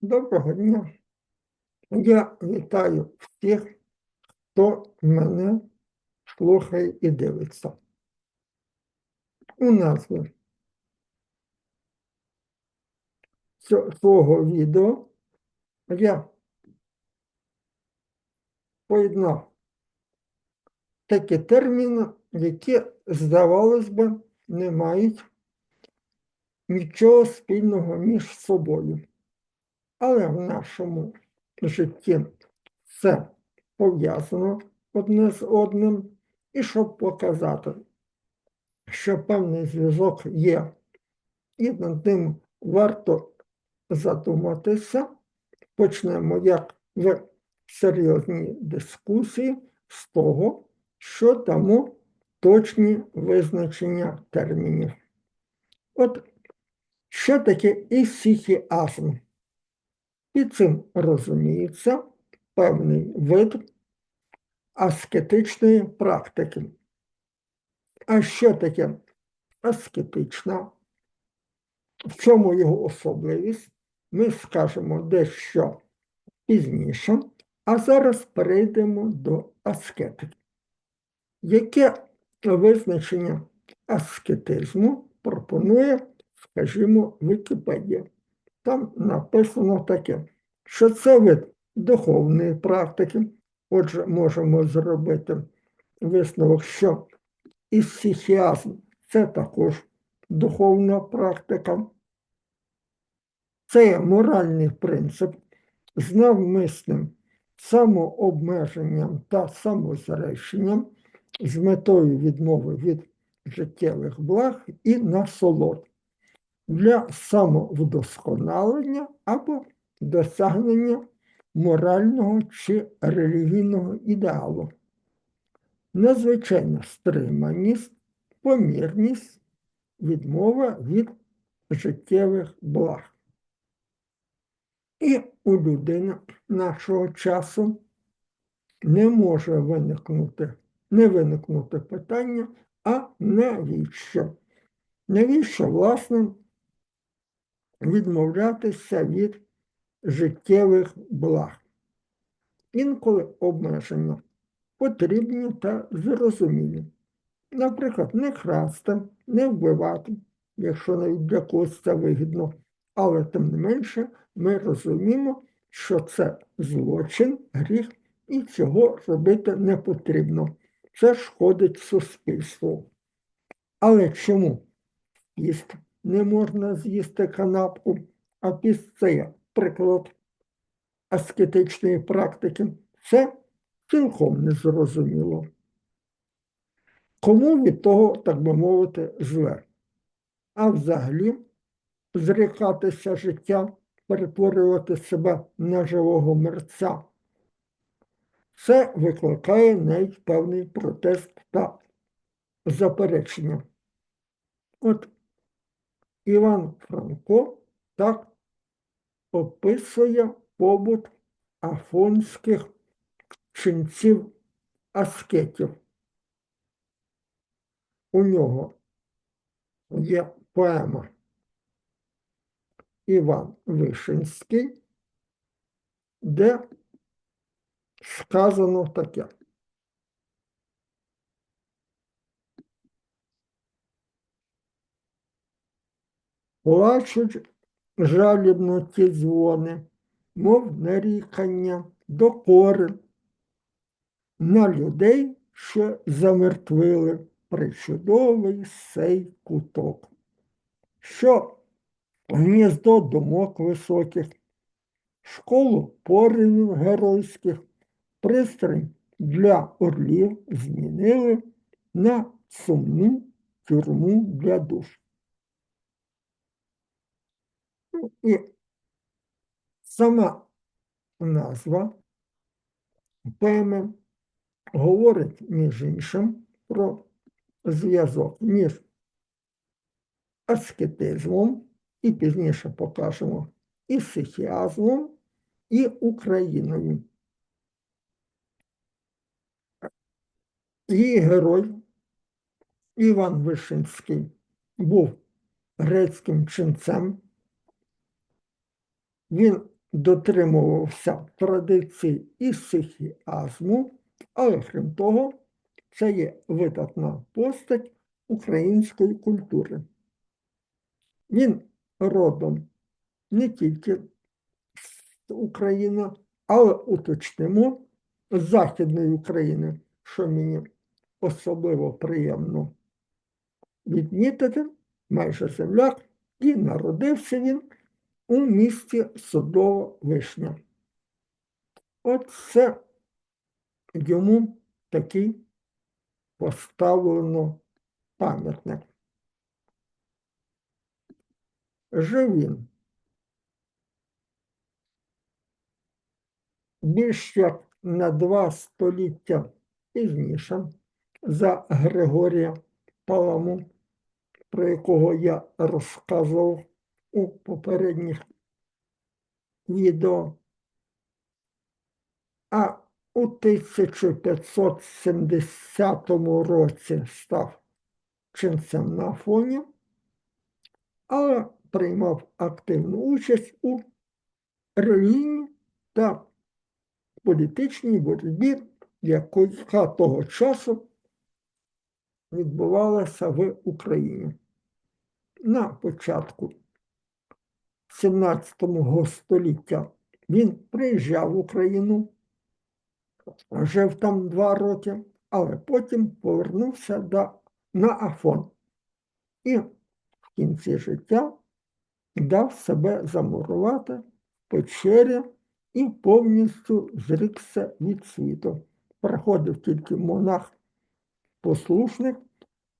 Доброго дня. Я вітаю всіх, хто мене слухає і дивиться. У назві цього відео я поєднав такі терміни, які, здавалось би, не мають нічого спільного між собою. Але в нашому житті все пов'язано одне з одним, і щоб показати, що певний зв'язок є, і над ним варто задуматися, почнемо як в серйозній дискусії з того, що дамо точні визначення термінів. От що таке ісихіазм? Під цим розуміється певний вид аскетичної практики. А що таке аскетична? В чому його особливість? Ми скажемо дещо пізніше, а зараз перейдемо до аскетики. Яке визначення аскетизму пропонує, скажімо, Вікіпедія? Там написано таке, що це вид духовної практики. Отже, можемо зробити висновок, що ісихіазм – це також духовна практика. Це моральний принцип з навмисним самообмеженням та самозреченням з метою відмови від життєвих благ і насолод для самовдосконалення або досягнення морального чи релігійного ідеалу. Незвичайна стриманість, помірність, відмова від життєвих благ. І у людини нашого часу не може виникнути, не виникнути питання, а навіщо? Навіщо, власне, відмовлятися від життєвих благ? Інколи обмеження потрібні та зрозумілі. Наприклад, не красти, не вбивати, якщо навіть для когось це вигідно. Але тим не менше ми розуміємо, що це злочин, гріх, і цього робити не потрібно. Це шкодить суспільству. Але чому піст не можна з'їсти канапку, а це приклад аскетичної практики? Це цілком незрозуміло. Кому від того, так би мовити, зле? А взагалі зрікатися життя, перетворювати себе на живого мерця. Це викликає навіть певний протест та заперечення. От Іван Франко так описує побут афонських ченців аскетів. У нього є поема Іван Вишинський, де сказано таке. Плачуть жалібно ті дзвони, мов нарікання, докори. На людей, що замертвили причудовий сей куток, що? Гніздо думок високих, школу поривів геройських, пристрій для орлів змінили на сумну тюрму для душ. І сама назва поеми говорить, між іншим, про зв'язок між аскетизмом, і пізніше покажемо і сихіазмом, і Україною. Її герой Іван Вишинський був грецьким ченцем. Він дотримувався традицій ісихіазму, але крім того, це є видатна постать української культури. Він родом не тільки з України, але уточнимо з Західної України, що мені особливо приємно відмітити, майже земляк, і народився він у місті Садова Вишня. От це йому такий поставлено пам'ятник. Жив він більш як на два століття пізніше за Григорія Паламу, про якого я розказував у попередніх відео. А у 1570 році став ченцем на фоні, але приймав активну участь у релігійній та політичній боротьбі, яка того часу відбувалася в Україні. На початку 17 століття він приїжджав в Україну, жив там два роки, але потім повернувся до, на Афон і в кінці життя дав себе замурувати в печері і повністю зрікся від світу. Приходив тільки монах-послушник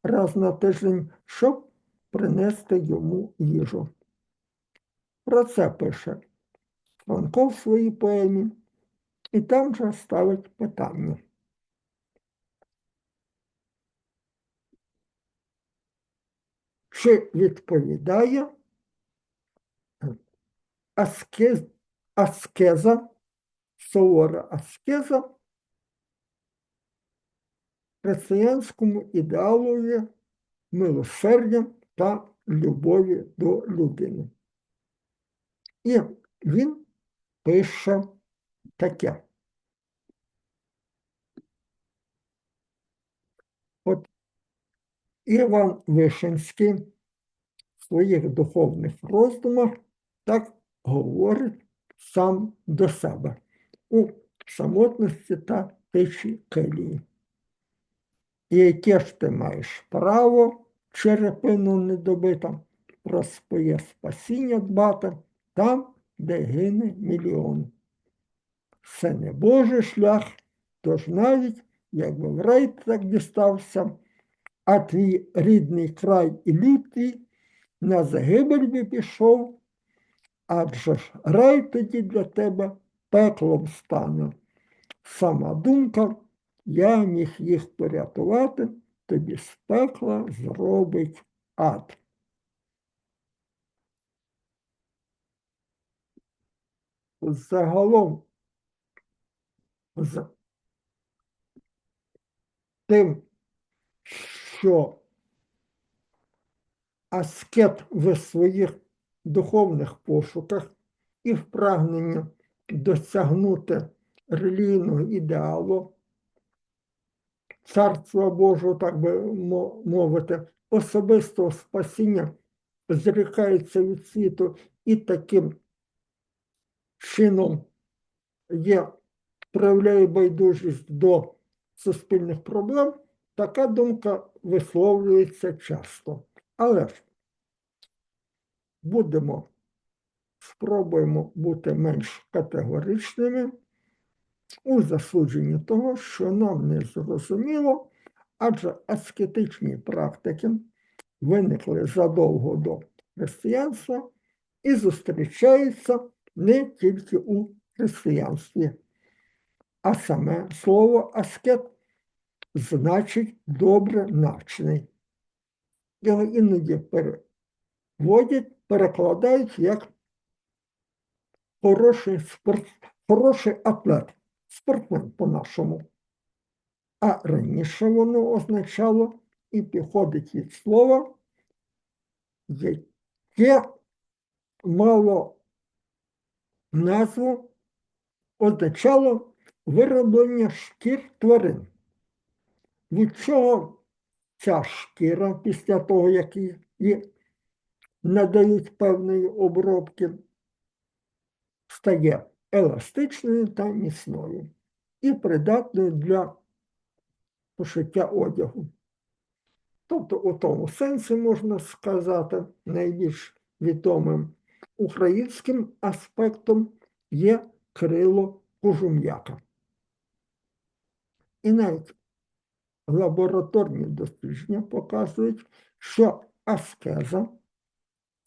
раз на тиждень, щоб принести йому їжу. Про це пише Франко в своїй поемі, і там же ставить питання. Чи відповідає аскез, аскеза, сувора аскеза християнському ідеалові милосердя та любові до людини? І він пише таке. От Іван Вишинський в своїх духовних роздумах так говорить сам до себе у самотності та тиші келії. І яке ж ти маєш право черепину недобита про своє спасіння дбати там, де гине мільйон. Це не Божий шлях, тож навіть якби в рай так дістався, а твій рідний край і лютий на загибель би пішов, адже ж рай тоді для тебе пеклом стане. Сама думка, я міг їх порятувати, тобі з пекла зробить ад. Загалом з тим, що аскет в своїх духовних пошуках і в прагненні досягнути релігійного ідеалу, царства Божого, так би мовити, особистого спасіння зрікається від світу і таким чином є, проявляє байдужість до суспільних проблем, така думка висловлюється часто. Але ж будемо, спробуємо бути менш категоричними у засудженні того, що нам не зрозуміло, адже аскетичні практики виникли задовго до християнства і зустрічаються не тільки у християнстві, а саме слово аскет значить добре начений. Його іноді переводять, перекладають як хороший спорт, хороший атлет, спортсмен по-нашому. А раніше воно означало і підходить від слова, яке мало назву означало вироблення шкір тварин. Від чого ця шкіра після того, як її надають певної обробки, стає еластичною та міцною і придатною для пошиття одягу. Тобто, у тому сенсі можна сказати, найбільш відомим українським аспектом є крило кожум'яка. І навіть лабораторні дослідження показують, що аскеза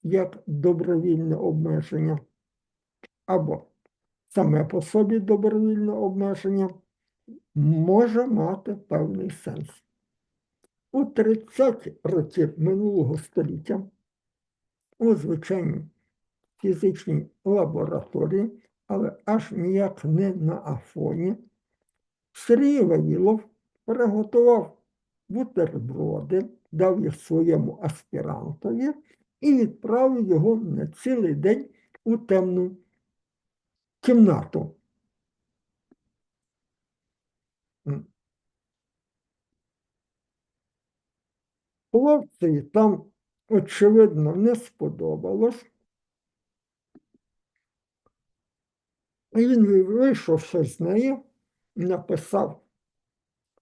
як добровільне обмеження або саме по собі добровільне обмеження може мати певний сенс. У 30-ті роки минулого століття у звичайній фізичній лабораторії, але аж ніяк не на Афоні, Сергій Вавілов приготував бутерброди, дав їх своєму аспірантові і відправив його на цілий день у темну кімнату. Хлопцеві там, очевидно, не сподобалось. Він, вийшовши з неї, написав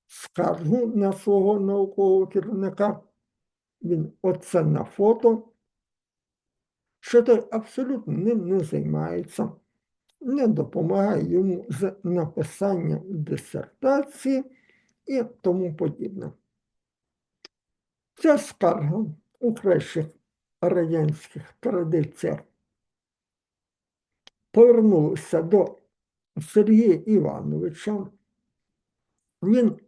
скаргу на свого наукового керівника. Він оце на фото, що той абсолютно ним не займається, не допомагає йому з написанням дисертації і тому подібне. Ця скарга у кращих радянських традиціях повернулася до Сергія Івановича. Він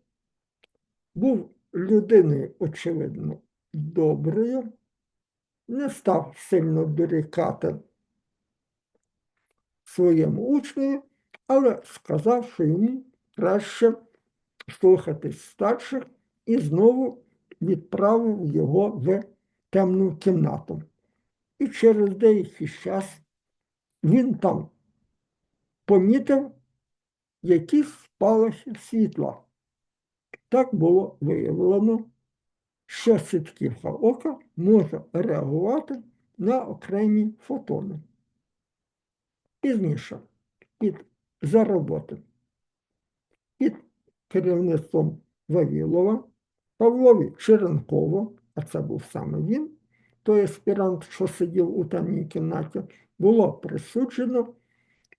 був людиною, очевидно, доброю, не став сильно дорікати своєму учневі, але сказав, що йому краще слухатись старших і знову відправив його в темну кімнату. І через деякий час він там помітив якісь спалахи світла. Так було виявлено, що сітківка ока може реагувати на окремі фотони. Пізніше, під за роботи, під керівництвом Вавілова, Павлові Черенкову, а це був саме він, той аспірант, що сидів у темній кімнаті, було присуджено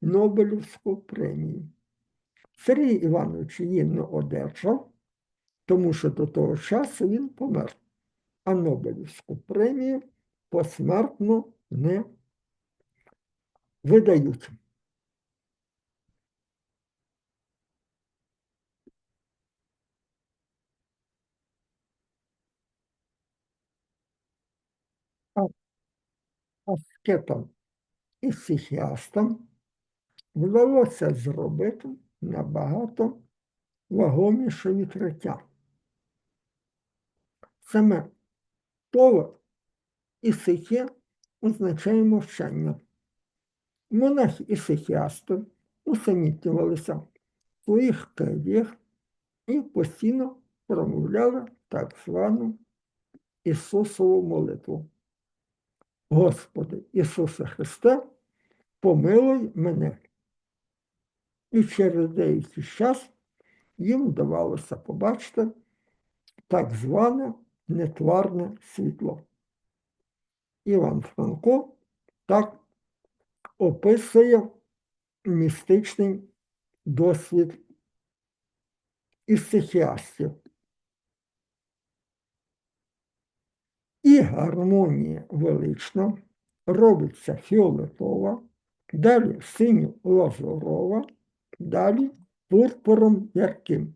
Нобелівську премію. Сергій Іванович її не одержав, тому що до того часу він помер, а Нобелівську премію посмертно не видають. Аскетам і психіастам вдалося зробити набагато вагоміше відкриття. Саме слово ісихе означає мовчання. Монахи і сихіасти усамітнювалися в своїх кедіях і постійно промовляли так звану Ісусову молитву. Господи Ісусе Христе, помилуй мене. І через деякий час їм вдавалося побачити так зване нетварне світло. Іван Франко так описує містичний досвід із І гармонія велична робиться фіолетова, далі синьо лазурова, далі пурпуром ярким.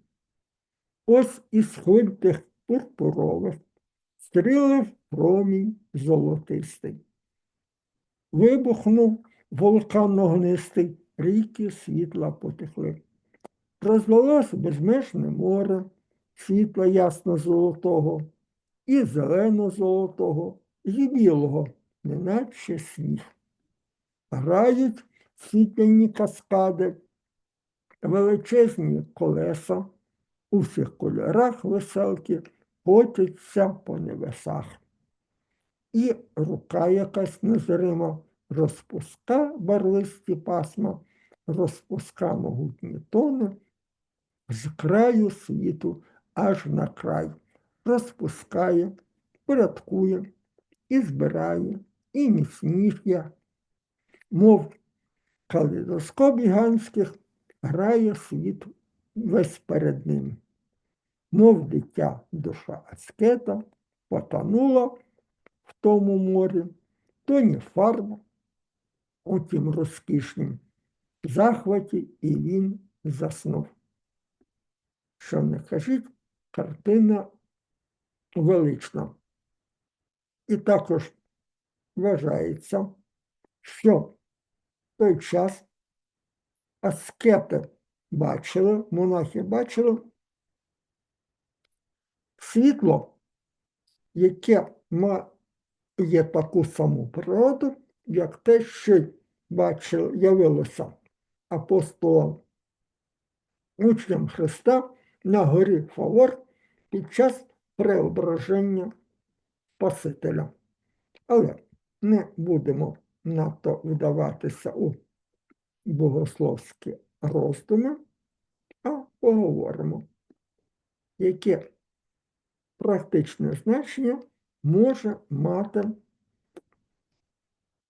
Ось із хвиль тих пурпурових стрілив промінь золотистий. Вибухнув вулкан огнистий, ріки світла потекли. Розлилось безмежне море, світла ясно-золотого, і зелено-золотого, і білого, неначе сніг. Грають світляні каскади, величезні колеса у всіх кольорах веселки котяться по небесах. І рука якась незрима розпуска барвисті пасма, розпуска могутні тони з краю світу аж на край, розпускає, порядкує і збирає, і міцніє, мов калейдоскоп гігантських грає світ весь перед ним. Мов дитя душа аскета потонула в тому морі, то ні фарб у тім розкішнім захваті, і він заснув. Що не кажіть, картина велична. І також вважається, що в той час аскети бачили, монахи бачили світло, яке має таку саму природу, як те, що бачив, явилося апостолом учням Христа на горі Фавор під час преображення Спасителя. Але не будемо надто вдаватися у богословські роздуми, а поговоримо, яке практичне значення може мати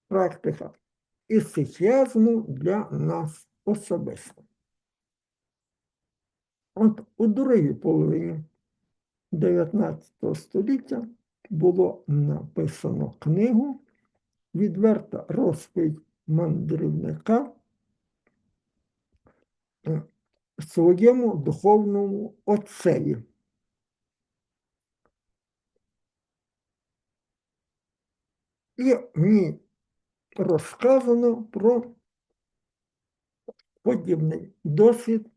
практика ісихіазму для нас особисто. От у другій половині 19 століття було написано книгу Відверта розповідь мандрівника своєму духовному отцеві. І в ній розказано про подібний досвід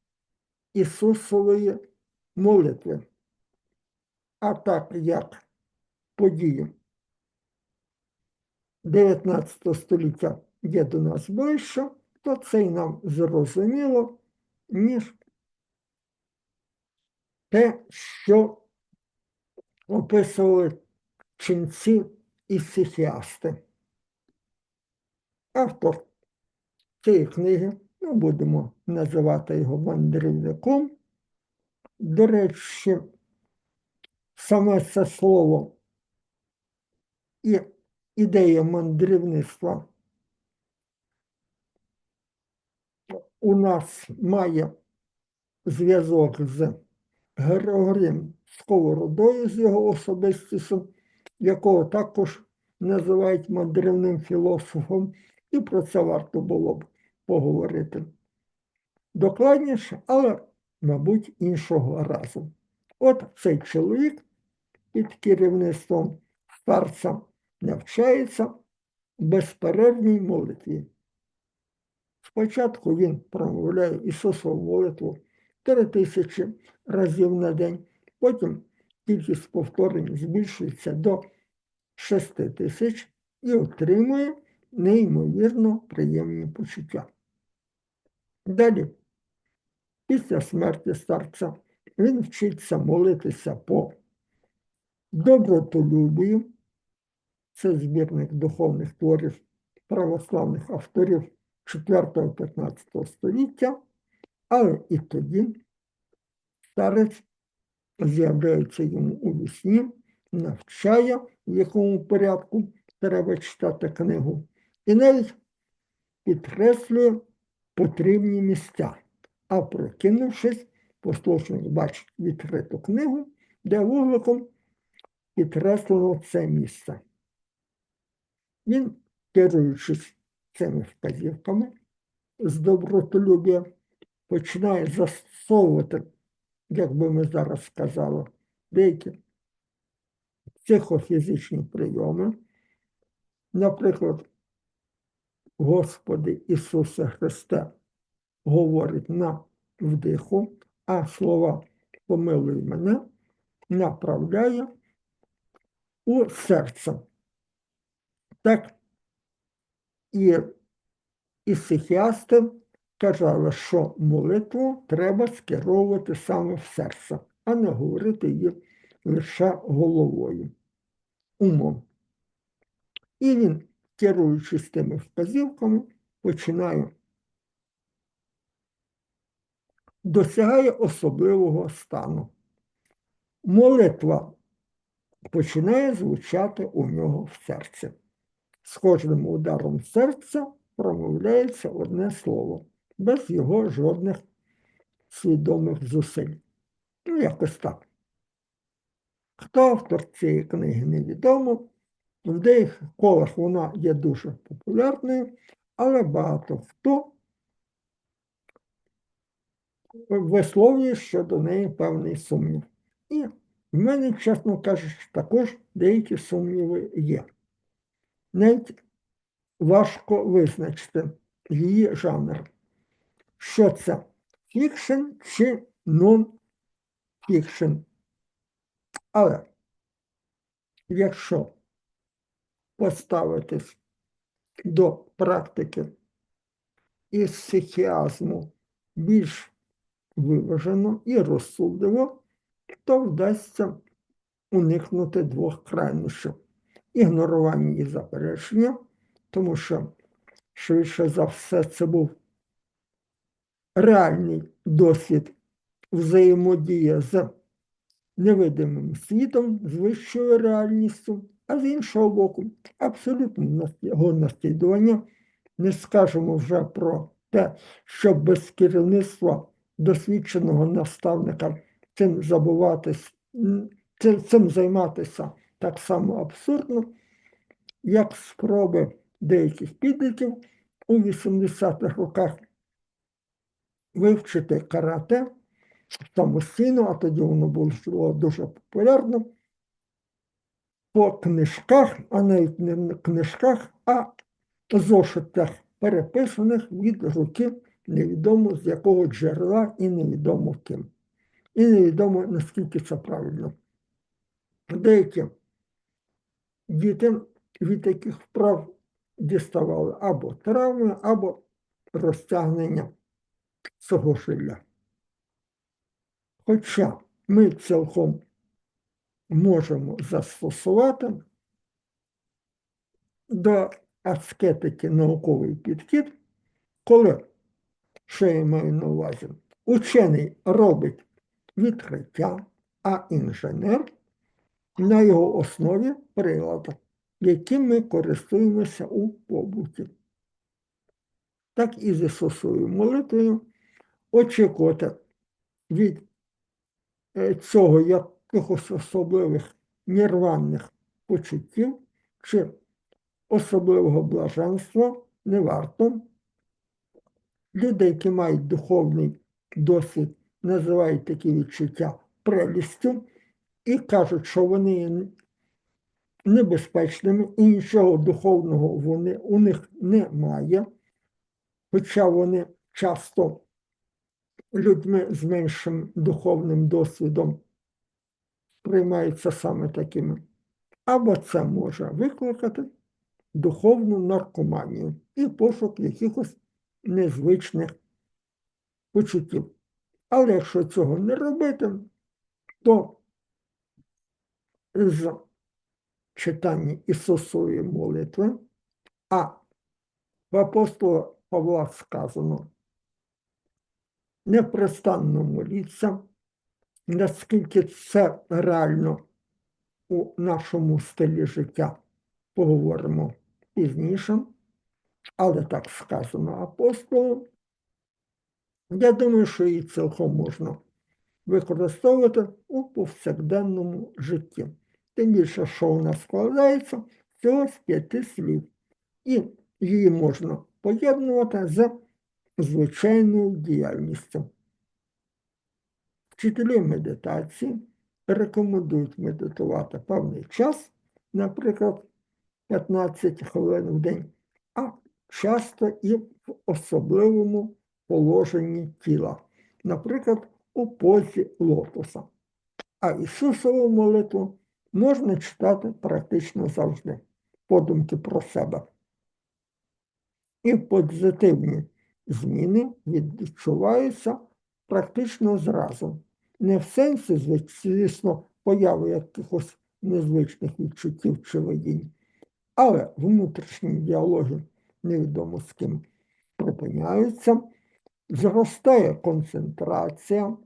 Ісусової молитви. А так як події 19 століття є до нас ближче, то це й нам зрозуміло, ніж те, що описували ченці і психіасти. Автор цієї книги, ну, будемо називати його мандрівником. До речі, саме це слово і ідея мандрівництва у нас має зв'язок з Григорієм Сковородою, з його особистістю, якого також називають мандрівним філософом, і про це варто було б поговорити докладніше, але, мабуть, іншого разу. От цей чоловік під керівництвом старця навчається безперервній молитві. Спочатку він промовляє Ісусову молитву три тисячі разів на день, потім кількість повторень збільшується до 6 тисяч і отримує неймовірно приємні почуття. Далі, після смерті старця, він вчиться молитися по добротолюбію, це збірник духовних творів православних авторів 4-15 століття, але і тоді старець з'являється йому у вісні, навчає, в якому порядку треба читати книгу, і навіть підкреслює потрібні місця. А прокинувшись, послушник бачить відкриту книгу, де вугликом підкреслено це місце. Він, керуючись цими вказівками, з добротолюб'я починає застосовувати, як би ми зараз сказали, деякі психофізичні прийоми, наприклад, Господи Ісусе Христе говорить на вдиху, а слова помилуй мене направляє у серце. Так і і психіасти казали, що молитву треба скеровувати саме в серце, а не говорити її лише головою, умом. І він, керуючись тими вказівками, починає досягає особливого стану. Молитва починає звучати у нього в серці. З кожним ударом серця промовляється одне слово, без його жодних свідомих зусиль. Ну, якось так. Хто автор цієї книги невідомо. В деяких колах вона є дуже популярною, але багато хто висловлює щодо неї певний сумнів. І в мене, чесно кажучи, також деякі сумніви є. Навіть важко визначити її жанр. Що це фікшн чи нон-фікшн. Але якщо поставитись до практики із психіазму більш виважено і розсудливо, то вдасться уникнути двох крайнощів ігнорування і заперечення, тому що, швидше за все, це був реальний досвід взаємодії з невидимим світом, з вищою реальністю, а з іншого боку, абсолютно його наслідування. Не скажемо вже про те, що без керівництва досвідченого наставника цим забуватись, цим займатися так само абсурдно, як спроби деяких підлітків у 80-х роках вивчити карате самостійно, а тоді воно було дуже популярно, по книжках, а навіть не книжках, а зошитах, переписаних від руки невідомо з якого джерела і невідомо ким. І невідомо, наскільки це правильно. Деякі діти від таких вправ діставали або травми, або розтягнення свого жилля. Хоча ми цілком можемо застосувати до аскетики науковий підхід, коли що я маю на увазі? Учений робить відкриття, а інженер на його основі прилад, яким ми користуємося у побуті. Так і з Ісусовою молитвою очікувати від е, цього якихось особливих нірванних почуттів чи особливого блаженства не варто. Люди, які мають духовний досвід, називають такі відчуття прелістю і кажуть, що вони небезпечними і нічого духовного вони, у них немає, хоча вони часто людьми з меншим духовним досвідом приймаються саме такими. Або це може викликати духовну наркоманію і пошук якихось незвичних почуттів. Але якщо цього не робити, то з читання Ісусової молитви, а в апостола Павла сказано, непрестанно моліться, наскільки це реально у нашому стилі життя, поговоримо пізніше але так сказано апостолом. Я думаю, що її цілком можна використовувати у повсякденному житті. Тим більше, що вона складається всього з п'яти слів. І її можна поєднувати з звичайною діяльністю. Вчителі медитації рекомендують медитувати певний час, наприклад, 15 хвилин в день, а часто і в особливому положенні тіла, наприклад, у позі лотоса. А Ісусову молитву можна читати практично завжди, подумки про себе. І позитивні зміни відчуваються практично зразу. Не в сенсі, звісно, появи якихось незвичних відчуттів чи видінь, але внутрішні діалоги невідомо з ким припиняються, зростає концентрація,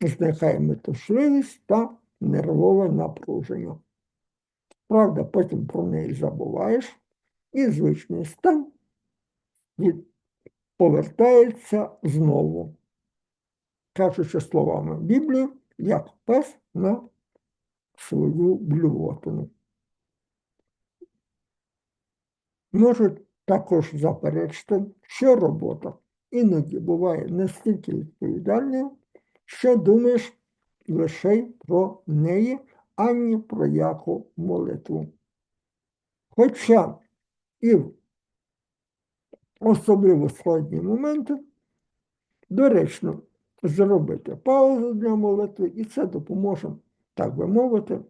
зникає метушливість та нервове напруження. Правда, потім про неї забуваєш, і звичний стан повертається знову, кажучи словами Біблії, як пес на свою блювотину. Можуть також заперечити, що робота іноді буває настільки відповідальною, що думаєш лише про неї, ані про яку молитву. Хоча і в особливо складні моменти доречно зробити паузу для молитви, і це допоможе, так би мовити,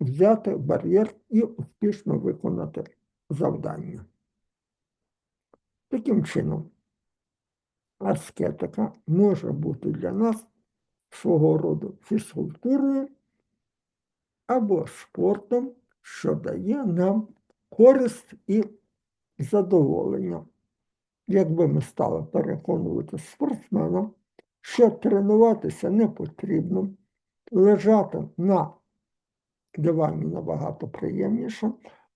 взяти бар'єр і успішно виконати завдання. Таким чином, аскетика може бути для нас свого роду фізкультурою або спортом, що дає нам користь і задоволення. Якби ми стали переконувати спортсменам, що тренуватися не потрібно, лежати на дивані набагато приємніше,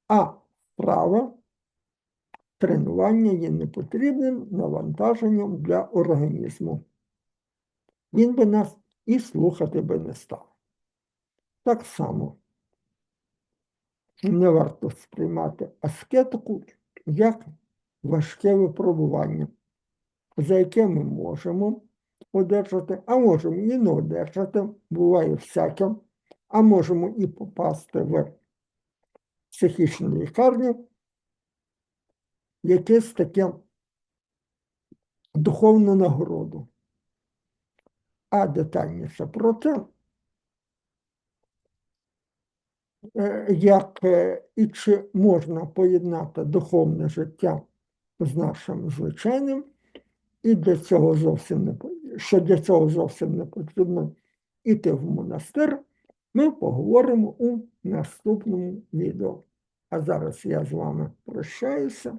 а вправа тренування є непотрібним навантаженням для організму. Він би нас і слухати би не став. Так само не варто сприймати аскетику як важке випробування, за яке ми можемо одержати, а можемо і не одержати, буває всяке, а можемо і попасти в психічну лікарню, якесь таке духовну нагороду. А детальніше про те, е, як е, і чи можна поєднати духовне життя з нашим звичайним, і для цього зовсім не що для цього зовсім не потрібно йти в монастир, ми поговоримо у наступному відео. А зараз я з вами прощаюся